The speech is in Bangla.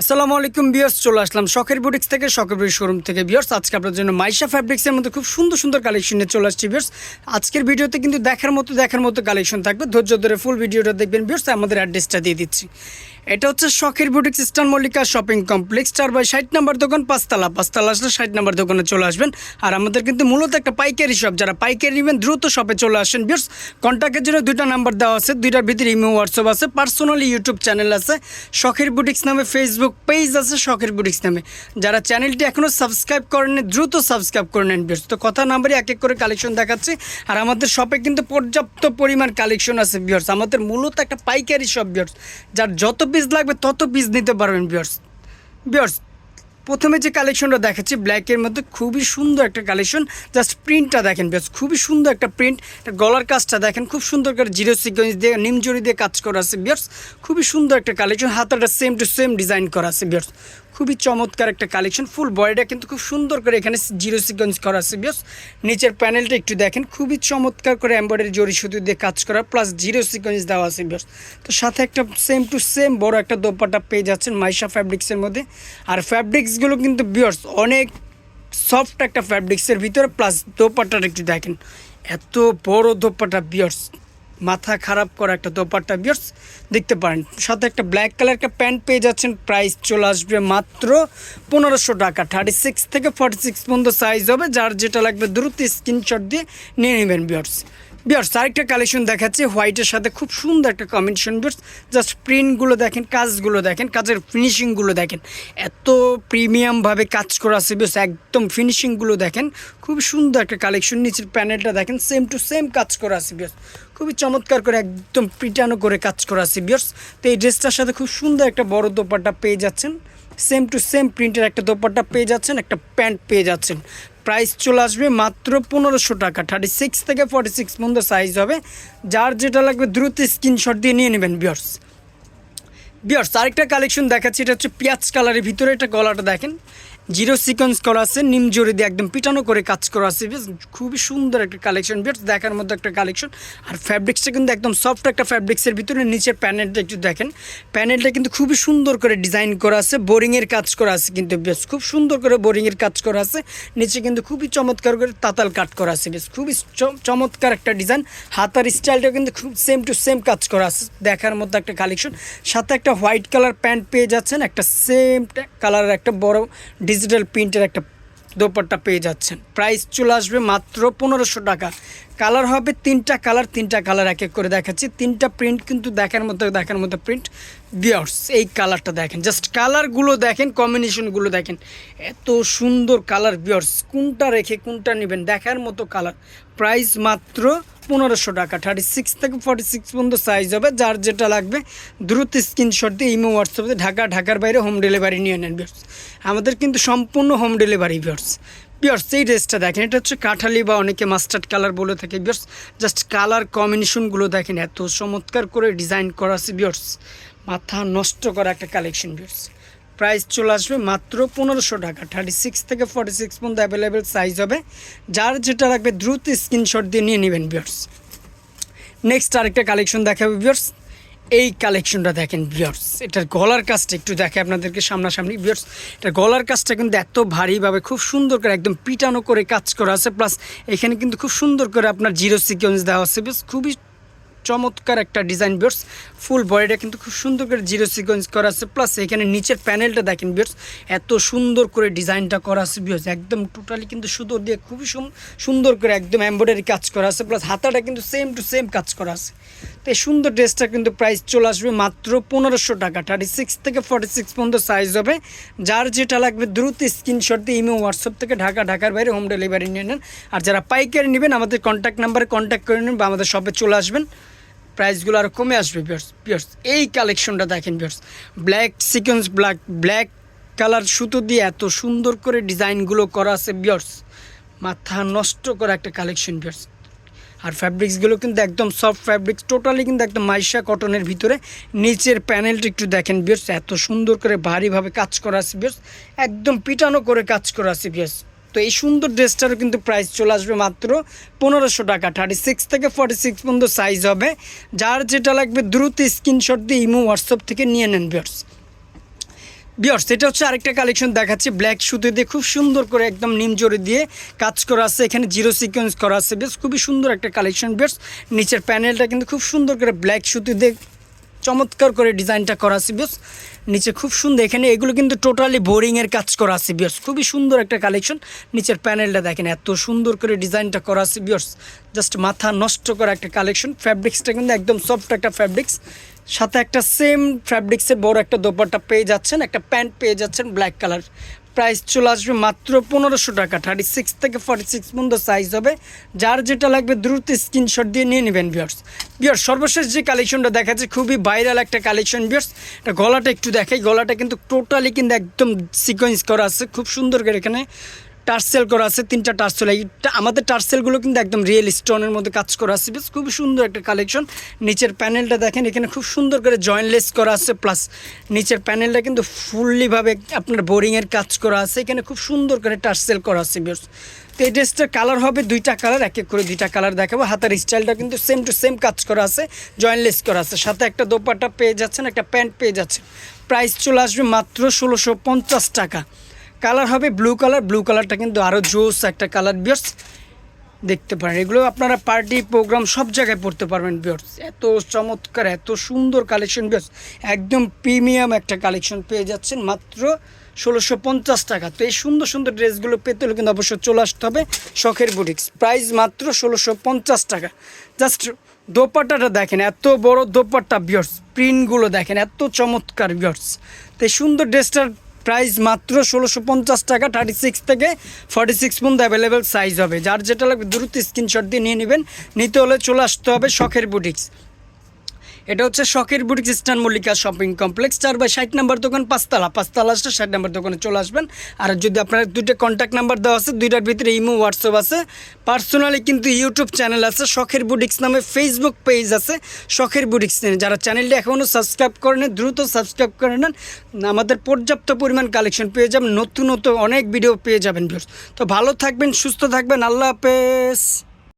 আসসালামু আলাইকুম বিয়ার্স চলে আসলাম শখের বুটিক্স থেকে, শখের বুটিক শোরুম থেকে। বিয়ার্স আজকে আপনার জন্য মাইশা ফ্যাব্রিক্সের মধ্যে খুব সুন্দর সুন্দর কালেকশন নিয়ে চলে আসছি বিয়ার্স আজকের ভিডিওতে কিন্তু দেখার মতো দেখার মতো কালেকশন থাকবে। ধৈর্য ধরে ফুল ভিডিওটা দেখবেন বিয়ার্স আমাদের অ্যাড্রেসটা দিয়ে দিচ্ছি। এটা হচ্ছে শখের boutiques Eastern Mallika shopping complex, চার বাই ষাট নাম্বার দোকান, পাঁচতলা। পাঁচতলা আসলে ষাট নাম্বার দোকানে চলে আসবেন। আর আমাদের কিন্তু মূলত একটা পাইকারি শপ, যারা পাইকারি নেবেন দ্রুত শপে চলে আসেন। বিয়ার্স কন্ট্যাক্টের জন্য দুইটা নাম্বার দেওয়া আছে, দুইটার ভিতরে ইমো হোয়াটসঅ্যাপ আছে পার্সোনালি ইউটিউব চ্যানেল আছে, শখের বুটিক্স নামে ফেসবুক পেজ আছে, শখের বুটিক্স নামে। যারা চ্যানেলটি এখনও সাবস্ক্রাইব করেন দ্রুত সাবস্ক্রাইব করে নেন বিয়ার্স তো কথা নাম্বারই এক এক করে কালেকশন দেখাচ্ছি। আর আমাদের শপে কিন্তু পর্যাপ্ত পরিমাণ কালেকশন আছে বিয়ার্স আমাদের মূলত একটা পাইকারি শপ বিয়ার্স যার যত পিস লাগবে তত পিস নিতে পারবেন বিয়ার্স বিয়ার্স প্রথমে যে কালেকশনটা দেখাচ্ছি ব্ল্যাকের মধ্যে খুবই সুন্দর একটা কালেকশন জাস্ট প্রিন্টটা দেখেন বেশ, খুবই সুন্দর একটা প্রিন্ট গলার কাজটা দেখেন, খুব সুন্দর করে জিরো সিকোয়েন্স দিয়ে নিমজুরি দিয়ে কাজ করা আছে বিয়ার্স খুবই সুন্দর একটা কালেকশন হাতাটা সেম টু সেম ডিজাইন করা আছে বিয়ার্স খুবই চমৎকার একটা কালেকশন ফুল বডিটা কিন্তু খুব সুন্দর করে এখানে জিরো সিকোয়েন্স করা আছে বিয়ার্স নিচের প্যানেলটা একটু দেখেন, খুবই চমৎকার করে এম্বয়ডারি জরি সুতো দিয়ে কাজ করা প্লাস জিরো সিকোয়েন্স দেওয়া আছে বিয়ার্স তো সাথে একটা সেম টু সেম বড় একটা দোপাটা পেয়ে যাচ্ছেন মাইশা ফ্যাব্রিক্সের মধ্যে, আর ফ্যাব্রিক্সগুলো কিন্তু বিয়ার্স অনেক সফট একটা ফ্যাব্রিক্সের ভিতরে প্লাস দোপাট্টাটা একটু দেখেন। এত বড় দোপাট্টা বিয়ার্স মাথা খারাপ করা একটা দোপাট্টা বিয়ার্স দেখতে পারেন। সাথে একটা ব্ল্যাক কালার একটা প্যান্ট পেয়ে যাচ্ছেন প্রাইস চলে আসবে মাত্র পনেরোশো টাকা। থার্টি সিক্স থেকে ফর্টি সিক্স পর্যন্ত সাইজ হবে, যার যেটা লাগবে দ্রুত স্ক্রিনশট দিয়ে নিয়ে নেবেন বিয়ার্স বিয়ার্স, আরেকটা কালেকশন দেখাচ্ছে হোয়াইটের সাথে খুব সুন্দর একটা কম্বিনেশন বিয়ার্স। জাস্ট প্রিন্টগুলো দেখেন, কাজগুলো দেখেন, কাজের ফিনিশিংগুলো দেখেন। এত প্রিমিয়ামভাবে কাজ করা আছে বিয়ার্স, একদম ফিনিশিংগুলো দেখেন। খুব সুন্দর একটা কালেকশন নিচের প্যানেলটা দেখেন সেম টু সেম কাজ করা আছে বিয়ার্স। খুবই চমৎকার করে, একদম পিটানো করে কাজ করা আছে বিয়ার্স। তো এই ড্রেসটার সাথে খুব সুন্দর একটা বড় দোপাট্টা পেয়ে যাচ্ছেন। সেম টু সেম প্রিন্টের একটা দোপাট্টা পেয়ে যাচ্ছেন, একটা প্যান্ট পেয়ে যাচ্ছেন। প্রাইস চলে আসবে মাত্র পনেরোশো টাকা। থার্টি সিক্স থেকে ফর্টি সিক্স পর্যন্ত সাইজ হবে। যার যেটা লাগবে দ্রুত স্ক্রিনশট দিয়ে নিয়ে নেবেন বিয়ার্স বিয়ার্স আরেকটা কালেকশন দেখাচ্ছি, এটা হচ্ছে পেঁয়াজ কালারের ভিতরে একটা গলাটা দেখেন। জিরো সিকোয়েন্স করা আছে, নিম জড়ি দিয়ে একদম পিটানো করে কাজ করা আছে, বেশ খুবই সুন্দর একটা কালেকশন বেশ দেখার মধ্যে একটা কালেকশন আর ফ্যাব্রিক্সটা কিন্তু একদম সফট একটা ফ্যাব্রিক্সের ভিতরে, নিচের প্যানেলটা একটু দেখেন। প্যানেলটা কিন্তু খুবই সুন্দর করে ডিজাইন করা আছে বোরিংয়ের কাজ করা আছে কিন্তু বেশ খুব সুন্দর করে বোরিংয়ের কাজ করা আছে। নিচে কিন্তু খুবই চমৎকার করে তাতাল কাট করা আছে, বেশ খুবই চমৎকার একটা ডিজাইন হাতার স্টাইলটা কিন্তু খুব সেম টু সেম কাজ করা আছে, দেখার মধ্যে একটা কালেকশন সাথে একটা হোয়াইট কালার প্যান্ট পেয়ে যাচ্ছেন, একটা সেম কালারের একটা বড় ডিজিটাল প্রিন্টের একটা দোপাট্টা পেয়ে যাচ্ছেন। প্রাইস চলে আসবে মাত্র পনেরোশো টাকা। কালার হবে তিনটা কালার তিনটা কালার এক এক করে দেখাচ্ছি। তিনটা প্রিন্ট কিন্তু দেখার মতো দেখার মতো প্রিন্ট বিয়ার্স এই কালারটা দেখেন। জাস্ট কালারগুলো দেখেন কম্বিনেশনগুলো দেখেন। এত সুন্দর কালার বিয়ার্স কোনটা রেখে কোনটা নেবেন? দেখার মতো কালার প্রাইস মাত্র পনেরোশো টাকা। থার্টি সিক্স থেকে ফর্টি সিক্স পর্যন্ত সাইজ হবে, যার যেটা লাগবে, দ্রুত স্ক্রিনশট দিয়ে ইমো হোয়াটসঅ্যাপে ঢাকা, ঢাকার বাইরে হোম ডেলিভারি নিয়ে নেন বিয়ার্স আমাদের কিন্তু সম্পূর্ণ হোম ডেলিভারি বিয়ার্স বিয়ার্স এই ড্রেসটা দেখেন, এটা হচ্ছে কাঠালি বা অনেকে মাস্টার্ড কালার বলে থাকে বিয়ার্স জাস্ট কালার কম্বিনেশনগুলো দেখেন, এত চমৎকার করে ডিজাইন করা আছে বিয়ার্স মাথা নষ্ট করা একটা কালেকশন বিয়ার্স প্রাইস চলে আসবে মাত্র পনেরোশো টাকা। থার্টি সিক্স থেকে ফর্টি সিক্স পর্যন্ত অ্যাভেলেবেল সাইজ হবে। যার যেটা লাগবে দ্রুত স্ক্রিনশট দিয়ে নিয়ে নেবেন বিয়ার্স নেক্সট আরেকটা কালেকশন দেখাবে বিয়ার্স এই কালেকশনটা দেখেন বিয়ার্স এটার গলার কাজটা একটু দেখে আপনাদেরকে সামনাসামনি বিয়ার্স এটার গলার কাজটা কিন্তু এত ভারীভাবে, খুব সুন্দর করে একদম পিটানো করে কাজ করা আছে। প্লাস এখানে কিন্তু খুব সুন্দর করে আপনার জিরো সিকোয়েন্স দেওয়া আছে বেশ খুবই চমৎকার একটা ডিজাইন বিয়ার্স ফুল বডিটা কিন্তু খুব সুন্দর করে জিরো সিকোয়েন্স করা আছে। প্লাস এখানে নিচের প্যানেলটা দেখেন বিয়ার্স এত সুন্দর করে ডিজাইনটা করা আছে বিয়ার্স একদম টোটালি কিন্তু সুতো দিয়ে খুবই সুন্দর করে একদম এম্ব্রয়ডারি কাজ করা আছে। প্লাস হাতাটা কিন্তু সেম টু সেম কাজ করা আছে। তো সুন্দর ড্রেসটা কিন্তু প্রাইস চলে আসবে মাত্র পনেরোশো টাকা। থার্টি সিক্স থেকে ফর্টি সিক্স পর্যন্ত সাইজ হবে। যার যেটা লাগবে দ্রুত স্ক্রিনশট দিয়ে ইমো হোয়াটসঅ্যাপ থেকে ঢাকা, ঢাকার বাইরে হোম ডেলিভারি নিয়ে নেন। আর যারা পাইকারি নেবেন, আমাদের কন্ট্যাক্ট নাম্বারে কন্ট্যাক্ট করে নেন বা আমাদের শপে চলে আসবেন। প্রাইসগুলো আরও কমে আসবে বিয়ার্স বিয়ার্স এই কালেকশনটা দেখেন বিয়ার্স black sequence black black colour সুতো দিয়ে এত সুন্দর করে ডিজাইনগুলো করা আছে বিয়ার্স মাথা নষ্ট করা একটা কালেকশন বিয়ার্স আর ফ্যাব্রিক্সগুলো কিন্তু একদম সফট ফ্যাব্রিক্স টোটালি কিন্তু একদম মাইশা কটনের ভিতরে। নিচের প্যানেলটা একটু দেখেন বিয়ার্স এত সুন্দর করে ভারীভাবে কাজ করা আছে বিয়ার্স একদম পিটানো করে কাজ করা আছে বিয়ার্স তো এই সুন্দর ড্রেসটারও কিন্তু প্রাইস চলে আসবে মাত্র পনেরোশো টাকা থার্টি সিক্স থেকে ফর্টি সিক্স পর্যন্ত সাইজ হবে। যার যেটা লাগবে দ্রুত স্ক্রিনশট দিয়ে ইমো হোয়াটসঅ্যাপ থেকে নিয়ে নেন বিয়ার্স বিয়ার্স এটা হচ্ছে আরেকটা কালেকশন দেখাচ্ছি ব্ল্যাক সুতো দিয়ে খুব সুন্দর করে একদম নিম জড়ি দিয়ে কাজ করা আছে, এখানে জিরো সিকোয়েন্স করা আছে, বেশ খুবই সুন্দর একটা কালেকশন বিয়ার্স নিচের প্যানেলটা কিন্তু খুব সুন্দর করে ব্ল্যাক সুতো দিয়ে চমৎকার করে ডিজাইনটা করা আছে বিয়ার্স নিচে খুব সুন্দর, এখানে এগুলো কিন্তু টোটালি বোরিংয়ের কাজ করা আছে বিয়ার্স খুবই সুন্দর একটা কালেকশন নিচের প্যানেলটা দেখেন, এত সুন্দর করে ডিজাইনটা করা আছে বিয়ার্স জাস্ট মাথা নষ্ট করা একটা কালেকশন ফ্যাব্রিক্সটা কিন্তু একদম সফট একটা ফ্যাব্রিক্স সাথে একটা সেম ফ্যাব্রিক্সের বড় একটা দোপাট্টা পেয়ে যাচ্ছেন, একটা প্যান্ট পেয়ে যাচ্ছেন ব্ল্যাক কালার প্রাইস চলে আসবে মাত্র পনেরোশো টাকা থার্টি সিক্স থেকে ফর্টি সিক্স পর্যন্ত সাইজ হবে। যার যেটা লাগবে দ্রুত স্ক্রিনশট দিয়ে নিয়ে নেবেন বিয়ার্স বিয়ার্স সর্বশেষ যে কালেকশনটা দেখাচ্ছে, খুবই ভাইরাল একটা কালেকশন বিয়ার্স এটা গলাটা একটু দেখাই, গলাটা কিন্তু টোটালি কিন্তু একদম সিকোয়েন্স করা আছে, খুব সুন্দর করে এখানে টার্সেল করা আছে, তিনটা টার্সেল এইটা আমাদের টার্সেলগুলো কিন্তু একদম রিয়েল স্টোনের মধ্যে কাজ করা আছে। বেশ খুবই সুন্দর একটা কালেকশন নিচের প্যানেলটা দেখেন, এখানে খুব সুন্দর করে জয়েন্টলেস করা আছে প্লাস নিচের প্যানেলটা কিন্তু ফুললিভাবে আপনার বোরিংয়ের কাজ করা আছে। এখানে খুব সুন্দর করে টার্সেল করা আছে বেশ তো এই ড্রেসটার কালার হবে দুইটা কালার এক এক করে দুইটা কালার দেখাবো। হাতের স্টাইলটা কিন্তু সেম টু সেম কাজ করা আছে জয়েন্টলেস করা আছে। সাথে একটা দোপাটা পেয়ে যাচ্ছেন, একটা প্যান্ট পেয়ে যাচ্ছেন। প্রাইস চলে আসবে মাত্র ষোলোশো টাকা। কালার হবে ব্লু কালার। ব্লু কালারটা কিন্তু আরও জোস একটা কালার, বিয়ার্স। দেখতে পারেন, এগুলো আপনারা পার্টি, প্রোগ্রাম সব জায়গায় পড়তে পারবেন, বিয়ার্স। এত চমৎকার, এত সুন্দর কালেকশন, বিয়ার্স। একদম প্রিমিয়াম একটা কালেকশন পেয়ে যাচ্ছেন, মাত্র ষোলোশো পঞ্চাশ টাকা। তো এই সুন্দর সুন্দর ড্রেসগুলো পেতে হলে কিন্তু অবশ্যই চলে আসতে হবে শখের বুটিক্স। প্রাইস মাত্র ষোলোশো পঞ্চাশ টাকা। জাস্ট দোপাট্টাটা দেখেন, এত বড় দোপাট্টা, বিয়ার্স। প্রিন্টগুলো দেখেন, এত চমৎকার, বিয়ার্স। তো এই সুন্দর ড্রেসটার প্রাইস মাত্র ষোলোশো পঞ্চাশ টাকা থার্টি সিক্স থেকে ফর্টি সিক্স পর্যন্ত অ্যাভেলেবেল সাইজ হবে। যার যেটা লাগবে, দ্রুত স্ক্রিনশট দিয়ে নিয়ে নেবেন। নিতে হলে চলে আসতে হবে শখের বুটিক্স এটা হচ্ছে শখের boutique Eastern Mallika shopping complex, চার বাই ষাট নাম্বার দোকান, পাঁচতলা। পাঁচতলা আসলে ষাট নাম্বার দোকানে চলে আসবেন। আর যদি আপনার দুইটা কন্ট্যাক্ট নাম্বার দেওয়া আছে, দুইটার ভিতরে ইমো হোয়াটসঅ্যাপ আছে। পার্সোনালি কিন্তু ইউটিউব চ্যানেল আছে, শখের বুটিক্স নামে ফেসবুক পেজ আছে, শখের বুটিক্স যারা চ্যানেলটি এখনও সাবস্ক্রাইব করে নেন, দ্রুত সাবস্ক্রাইব করে নেন, আমাদের পর্যাপ্ত পরিমাণ কালেকশন পেয়ে যাবেন নতুন নতুন অনেক ভিডিও পেয়ে যাবেন তো ভালো থাকবেন, সুস্থ থাকবেন, আল্লাহ হাফেজ।